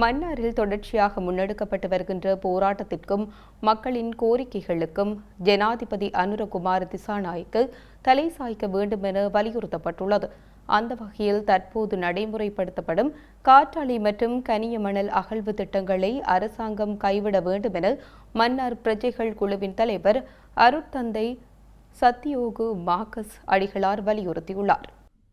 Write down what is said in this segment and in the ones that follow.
மன்னாரில் தொடர்ச்சியாக முன்னெடுக்கப்பட்டு வருகின்ற போராட்டத்திற்கும் மக்களின் கோரிக்கைகளுக்கும் ஜனாதிபதி அனுரகுமார் திசாநாய்க்கு தலை சாய்க்க வேண்டும் என வலியுறுத்தப்பட்டுள்ளது. அந்த வகையில் தற்போது நடைமுறைப்படுத்தப்படும் காற்றாலை மற்றும் கனிய மணல் அகழ்வு திட்டங்களை அரசாங்கம் கைவிட வேண்டும் என மன்னார் பிரஜைகள் குழுவின் தலைவர் அருட்தந்தை சத்யோகு மார்க்கஸ் அடிகளார் வலியுறுத்தியுள்ளார்.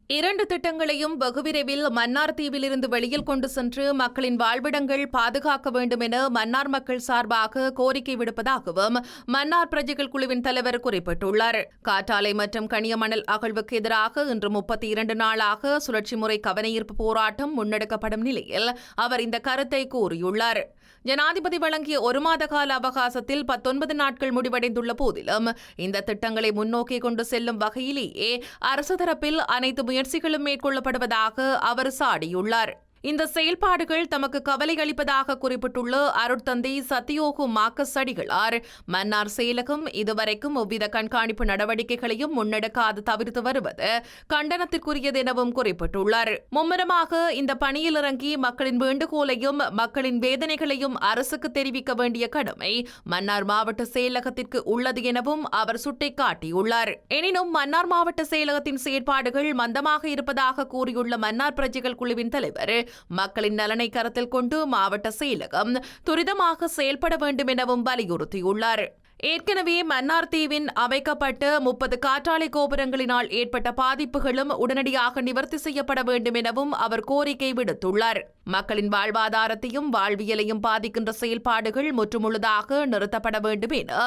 இரண்டு திட்டங்களையும் வெகுவிரைவில் மன்னார் தீவிலிருந்து வெளியில் கொண்டு சென்று மக்களின் வாழ்விடங்கள் பாதுகாக்க வேண்டும் என மன்னார் மக்கள் சார்பாக கோரிக்கை விடுப்பதாகவும் மன்னார் பிரஜைகள் குழுவின் தலைவர் குறிப்பிட்டுள்ளார். காற்றாலை மற்றும் கனியமணல் அகழ்வுக்கு எதிராக இன்று முப்பத்தி இரண்டு நாளாக சுழற்சி முறை கவனஈர்ப்பு போராட்டம் முன்னெடுக்கப்படும் நிலையில் அவர் இந்த கருத்தை கூறியுள்ளார். ஜனாதிபதி வழங்கிய ஒரு மாத கால அவகாசத்தில் பத்தொன்பது நாட்கள் முடிவடைந்துள்ள போதிலும் இந்த திட்டங்களை முன்னோக்கி கொண்டு செல்லும் வகையிலேயே அரசு தரப்பில் அனைத்து முயற்சிகளும் மேற்கொள்ளப்படுவதாக அவர் சாடியுள்ளார். இந்த செயல்பாடுகள் தமக்கு கவலை அளிப்பதாக குறிப்பிட்டுள்ள அருட்தந்தை சத்தியோகு மாக்கஸ் அடிகளார். மன்னார் செயலகம் இதுவரைக்கும் எவ்வித கண்காணிப்பு நடவடிக்கைகளையும் முன்னெடுக்காது தவிர்த்து வருவது கண்டனத்திற்குரியது எனவும் குறிப்பிட்டுள்ளார். மும்முரமாக இந்த பணியில் இறங்கி மக்களின் வேண்டுகோளையும் மக்களின் வேதனைகளையும் அரசுக்கு தெரிவிக்க வேண்டிய கடமை மன்னார் மாவட்ட செயலகத்திற்கு உள்ளது எனவும் அவர் சுட்டிக்காட்டியுள்ளார். எனினும் மன்னார் மாவட்ட செயலகத்தின் செயற்பாடுகள் மந்தமாக இருப்பதாக கூறியுள்ள மன்னார் பிரஜைகள் குழுவின் தலைவர் மக்களின் நலனை கருத்தில் கொண்டு மாவட்ட செயலகம் துரிதமாக செயல்பட வேண்டும் எனவும் வலியுறுத்தியுள்ளார். ஏற்கனவே மன்னார் தீவின் அமைக்கப்பட்ட முப்பது காற்றாலை கோபுரங்களினால் ஏற்பட்ட பாதிப்புகளும் உடனடியாக நிவர்த்தி செய்யப்பட வேண்டும் எனவும் அவர் கோரிக்கை விடுத்துள்ளார். மக்களின் வாழ்வாதாரத்தையும் வாழ்வியலையும் பாதிக்கின்ற செயல்பாடுகள் முற்றுமுழுதாக நிறுத்தப்பட வேண்டும் என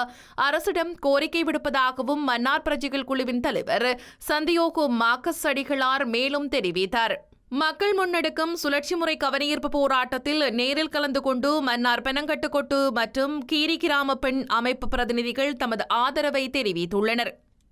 அரசிடம் கோரிக்கை விடுப்பதாகவும் மன்னார் பிரஜைகள் குழுவின் தலைவர் சந்தியோகு மாக்கஸ் அடிகளார் மேலும் தெரிவித்தார். மக்கள் முன்னெடுக்கும் சுழற்சி முறை கவனஈர்ப்பு போராட்டத்தில் நேரில் கலந்து கொண்டு மன்னார் பெனங்கட்டுக்கொட்டு மற்றும் கீரி கிராம பெண் அமைப்பு பிரதிநிதிகள் தமது ஆதரவை தெரிவித்துள்ளனர்.